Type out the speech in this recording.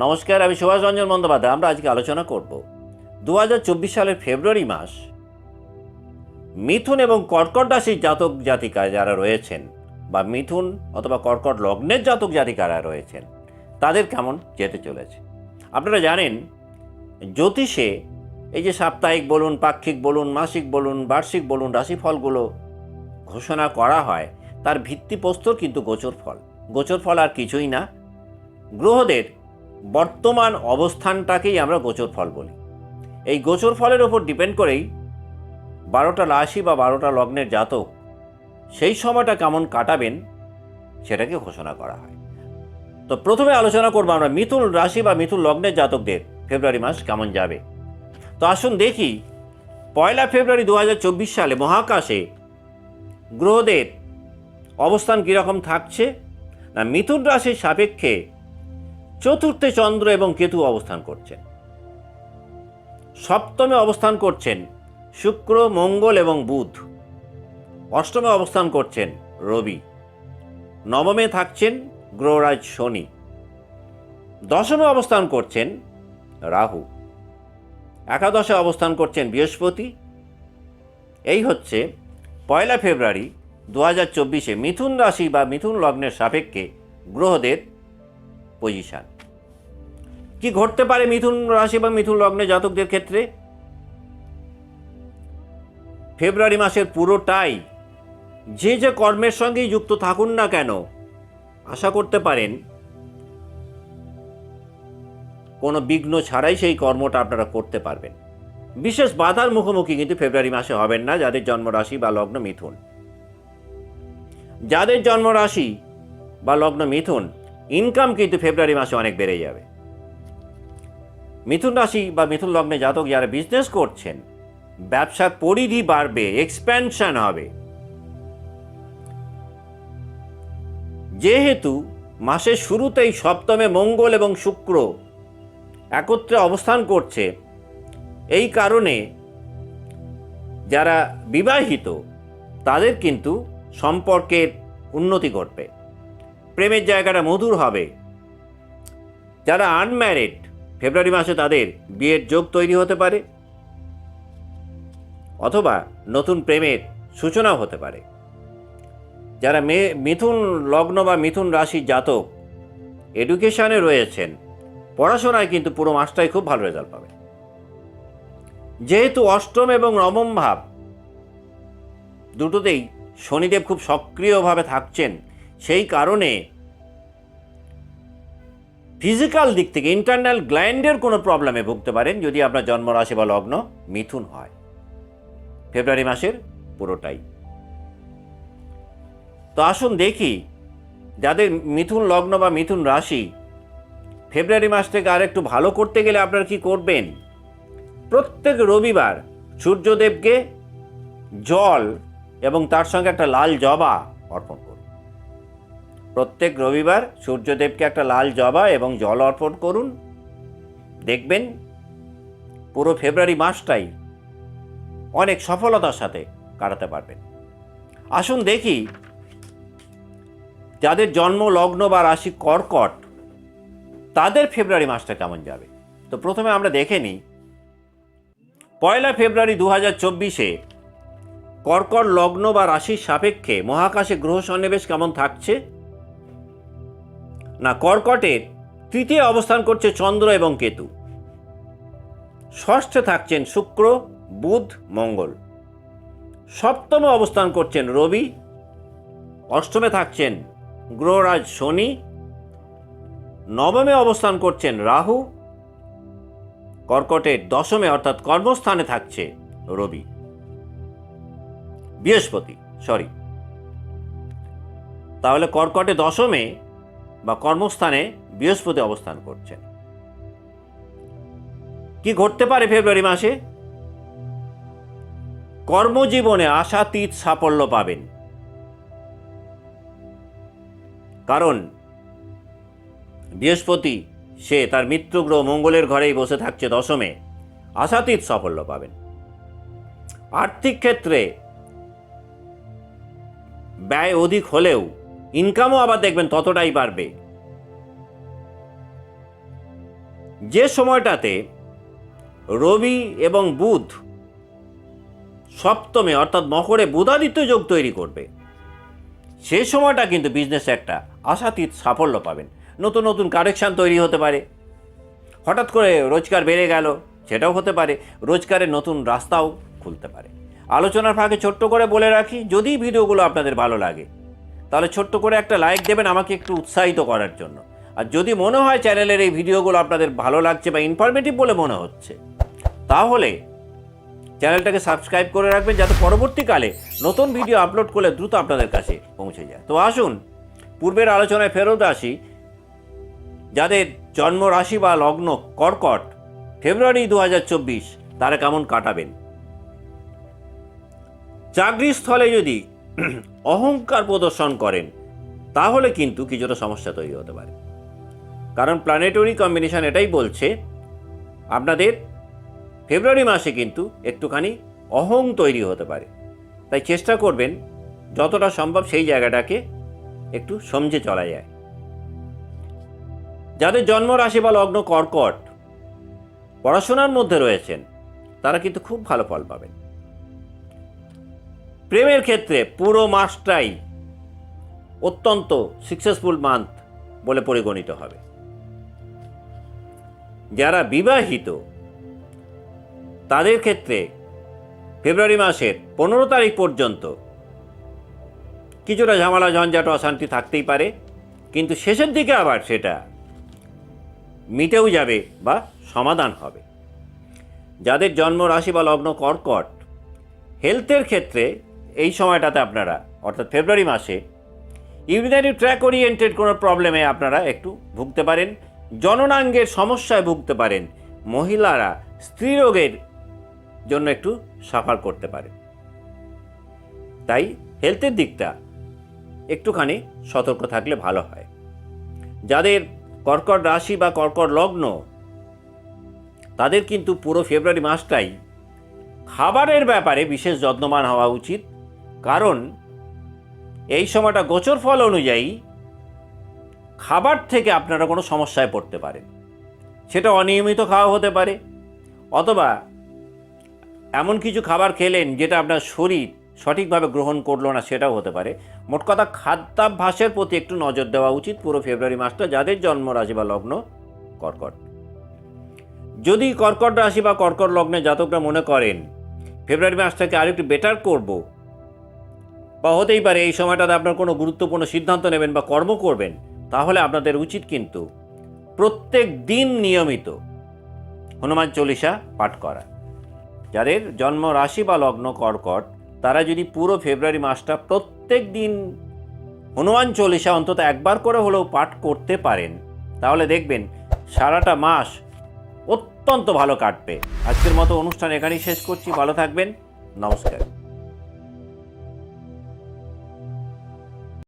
নমস্কার, আমি সুভাষ রঞ্জন বন্দ্যোপাধ্যায়। আমরা আজকে আলোচনা করব দু হাজার চব্বিশ সালের ফেব্রুয়ারি মাস। মিথুন এবং কর্কট রাশির জাতক জাতিকা যারা রয়েছেন বা মিথুন অথবা কর্কট লগ্নের জাতক জাতিকারা রয়েছেন, তাদের কেমন যেতে চলেছে? আপনারা জানেন, জ্যোতিষে এই যে সাপ্তাহিক বলুন, পাক্ষিক বলুন, মাসিক বলুন, বার্ষিক বলুন, রাশিফলগুলো ঘোষণা করা হয়, তার ভিত্তিপ্রস্তর কিন্তু গোচর ফল। গোচর ফল আর কিছুই না। গ্রহদের বর্তমান অবস্থানটাকেই আমরা গোচর ফল বলি। এই গোচর ফলের ওপর ডিপেন্ড করেই বারোটা রাশি বা বারোটা লগ্নের জাতক সেই সময়টা কেমন কাটাবেন সেটাকে ঘোষণা করা হয়। তো প্রথমে আলোচনা করব আমরা মিথুন রাশি বা মিথুন লগ্নের জাতকদের ফেব্রুয়ারি মাস কেমন যাবে। তো আসুন দেখি, পয়লা ফেব্রুয়ারি দু হাজার চব্বিশ সালে মহাকাশে গ্রহদের অবস্থান কীরকম থাকছে না মিথুন রাশির সাপেক্ষে চতুর্থে চন্দ্র এবং কেতু অবস্থান করছেন। সপ্তমে অবস্থান করছেন শুক্র, মঙ্গল এবং বুধ। অষ্টমে অবস্থান করছেন রবি। নবমে থাকছেন গ্রহরাজ শনি। দশমে অবস্থান করছেন রাহু। একাদশে অবস্থান করছেন বৃহস্পতি। এই হচ্ছে পয়লা ফেব্রুয়ারি দু হাজার চব্বিশে মিথুন রাশি বা মিথুন লগ্নের সাপেক্ষে গ্রহদের পজিশন কি ঘটতে পারে মিথুন রাশি বা মিথুন লগ্নে জাতকদের ক্ষেত্রে? ফেব্রুয়ারি মাসের পুরোটাই যে যে কর্মের সঙ্গেই যুক্ত থাকুন না কেন, আশা করতে পারেন, কোনো বিঘ্ন ছাড়াই সেই কর্মটা আপনারা করতে পারবেন। বিশেষ বাধার মুখোমুখি কিন্তু ফেব্রুয়ারি মাসে হবেন না, যাদের জন্মরাশি বা লগ্ন মিথুন। যাদের জন্মরাশি বা লগ্ন মিথুন ইনকাম কিন্তু ফেব্রুয়ারি মাসে অনেক বেড়ে যাবে। মিথুন রাশি বা মিথুন লগ্নে জাতক যারা বিজনেস করছেন, ব্যবসার পরিধি বাড়বে এক্সপ্যানশন হবে। যেহেতু মাসের শুরুতেই সপ্তমে মঙ্গল এবং শুক্র একত্রে অবস্থান করছে, এই কারণে যারা বিবাহিত, তাদের কিন্তু সম্পর্কের উন্নতি ঘটবে। প্রেমের জায়গাটা মধুর হবে। যারা আনম্যারিড ফেব্রুয়ারি মাসে তাদের বিয়ের যোগ তৈরি হতে পারে, অথবা নতুন প্রেমের সূচনাও হতে পারে। যারা মে, মিথুন লগ্ন বা মিথুন রাশির জাতক এডুকেশনে রয়েছেন, পড়াশোনায় কিন্তু পুরো মাসটাই খুব ভালো রেজাল্ট পাবে। যেহেতু অষ্টম এবং নবম ভাব, দুটোতেই শনিদেব খুব সক্রিয়ভাবে থাকছেন সেই কারণে ফিজিক্যাল দিক থেকে ইন্টারনাল গ্ল্যান্ডের কোনো প্রবলেমে ভুগতে পারেন যদি আপনার জন্মরাশি বা লগ্ন মিথুন হয়। ফেব্রুয়ারি মাসের পুরোটাই। তো আসুন দেখি, যাদের মিথুন লগ্ন বা মিথুন রাশি, ফেব্রুয়ারি মাস থেকে আর একটু ভালো করতে গেলে আপনারা কি করবেন? প্রত্যেক রবিবার সূর্যদেবকে জল এবং তার সঙ্গে একটা লাল জবা অর্পণ করুন। প্রত্যেক রবিবার সূর্যদেবকে একটা লাল জবা এবং জল অর্পণ করুন। দেখবেন পুরো ফেব্রুয়ারি মাসটাই অনেক সফলতার সাথে কাটাতে পারবেন। আসুন দেখি, যাদের জন্ম, লগ্ন বা রাশি কর্কট, তাদের ফেব্রুয়ারি মাসটা কেমন যাবে? তো প্রথমে আমরা দেখে নিই, পয়লা ফেব্রুয়ারি দু হাজার চব্বিশে কর্কট, লগ্ন বা রাশির সাপেক্ষে মহাকাশে গ্রহ সন্নিবেশ কেমন থাকছে? না কর্কটের, তৃতীয় অবস্থান করছে চন্দ্র এবং কেতু। ষষ্ঠে থাকছেন শুক্র, বুধ, মঙ্গল। সপ্তমে অবস্থান করছেন রবি। অষ্টমে থাকছেন গ্রহরাজ শনি। নবমে অবস্থান করছেন রাহু। কর্কটের দশমে অর্থাৎ কর্মস্থানে থাকছে রবি। বৃহস্পতি সরি তাহলে কর্কটে দশমে বা কর্মস্থানে বৃহস্পতি অবস্থান করছেন। কি ঘটতে পারে ফেব্রুয়ারি মাসে? কর্মজীবনে আশাতীত সাফল্য পাবেন। কারণ বৃহস্পতি, সে তার মিত্রগ্রহ মঙ্গলের ঘরেই বসে থাকছে দশমে, আশাতীত সাফল্য পাবেন। আর্থিক ক্ষেত্রে ব্যয় অধিক হলেও ইনকামও আবার দেখবেন ততটাই বাড়বে। যে সময়টাতে রবি এবং বুধ সপ্তমে, অর্থাৎ মকরে বুধাদিত্য যোগ তৈরি করবে সেই সময়টা কিন্তু বিজনেসে একটা আশাতীত সাফল্য পাবেন। নতুন নতুন কারেকশান তৈরি হতে পারে। হঠাৎ করে রোজগার বেড়ে গেল, সেটাও হতে পারে। রোজগারের নতুন রাস্তাও খুলতে পারে। আলোচনার ফাঁকে ছোট্ট করে বলে রাখি, যদি ভিডিওগুলো আপনাদের ভালো লাগে তাহলে ছোট্ট করে একটা লাইক দেবেন আমাকে একটু উৎসাহিত করার জন্য। আর যদি মনে হয় চ্যানেলের এই ভিডিওগুলো আপনাদের ভালো লাগছে বা ইনফরমেটিভ বলে মনে হচ্ছে, তাহলে চ্যানেলটাকে সাবস্ক্রাইব করে রাখবেন যাতে পরবর্তীকালে নতুন ভিডিও আপলোড করলে দ্রুত আপনাদের কাছে পৌঁছে যায়। তো আসুন, পূর্বের আলোচনায় ফেরত আসি। যাদের জন্ম রাশি বা লগ্ন কর্কট, ফেব্রুয়ারি দু হাজার চব্বিশ, তারা কেমন কাটাবেন? চাকরির স্থলে যদি অহংকার প্রদর্শন করেন, তাহলে কিন্তু কিছুটা সমস্যা তৈরি হতে পারে। কারণ প্ল্যানেটরি কম্বিনেশন এটাই বলছে, আপনাদের ফেব্রুয়ারি মাসে কিন্তু একটুখানি অহং তৈরি হতে পারে। তাই চেষ্টা করবেন, যতটা সম্ভব সেই জায়গাটাকে একটু সমঝে চলা যায়। যাদের জন্ম রাশি বা লগ্ন কর্কট, পড়াশোনার মধ্যে রয়েছেন, তারা কিন্তু খুব ভালো ফল পাবেন। প্রেমের ক্ষেত্রে পুরো মাসটাই অত্যন্ত সাকসেসফুল মান্থ বলে পরিগণিত হবে। যারা বিবাহিত, তাদের ক্ষেত্রে ফেব্রুয়ারি মাসের পনেরো তারিখ পর্যন্ত কিছুটা ঝামেলা, ঝঞ্ঝাট, অশান্তি থাকতেই পারে, কিন্তু শেষের দিকে আবার সেটা মিটেও যাবে বা সমাধান হবে। যাদের জন্ম রাশি বা লগ্ন কর্কট হেলথের ক্ষেত্রে এই সময়টাতে আপনারা, অর্থাৎ ফেব্রুয়ারি মাসে ইউরিনারি ট্র্যাক ওরিয়েন্টেড কোনো প্রবলেমে আপনারা একটু ভুগতে পারেন, জননাঙ্গের সমস্যায় ভুগতে পারেন, মহিলারা স্ত্রী রোগের জন্য একটু সাফার করতে পারে তাই হেলথের দিকটা একটুখানি সতর্ক থাকলে ভালো হয়। যাদের কর্কট রাশি বা কর্কট লগ্ন, তাদের কিন্তু পুরো ফেব্রুয়ারি মাসটাই খাবারের ব্যাপারে বিশেষ যত্নবান হওয়া উচিত। কারণ এই সময়টা গোচর ফল অনুযায়ী খাবার থেকে আপনারা কোনো সমস্যায় পড়তে পারেন। সেটা অনিয়মিত খাওয়া হতে পারে অথবা এমন কিছু খাবার খেলেন যেটা আপনার শরীর সঠিকভাবে গ্রহণ করল না সেটাও হতে পারে। মোট কথা খাদ্যাভ্যাসের প্রতি একটু নজর দেওয়া উচিত পুরো ফেব্রুয়ারি মাসটা যাদের জন্ম রাশি বা লগ্ন কর্কট। যদি কর্কট রাশি বা কর্কট লগ্নে জাতকরা মনে করেন, ফেব্রুয়ারি মাসটাকে আরেকটু বেটার করব বা হতেই পারে এই সময়টাতে আপনার কোনো গুরুত্বপূর্ণ সিদ্ধান্ত নেবেন বা কর্ম করবেন, তাহলে আপনাদের উচিত কিন্তু প্রত্যেক দিন নিয়মিত হনুমান চল্লিশা পাঠ করা। যাদের জন্ম রাশি বা লগ্ন কর্কট, তারা যদি পুরো ফেব্রুয়ারি মাসটা প্রত্যেক দিন হনুমান চল্লিশা অন্তত একবার করে হলেও পাঠ করতে পারেন, তাহলে দেখবেন সারাটা মাস অত্যন্ত ভালো কাটবে। আজকের মতো অনুষ্ঠান এখানেই শেষ করছি, ভালো থাকবেন, নমস্কার।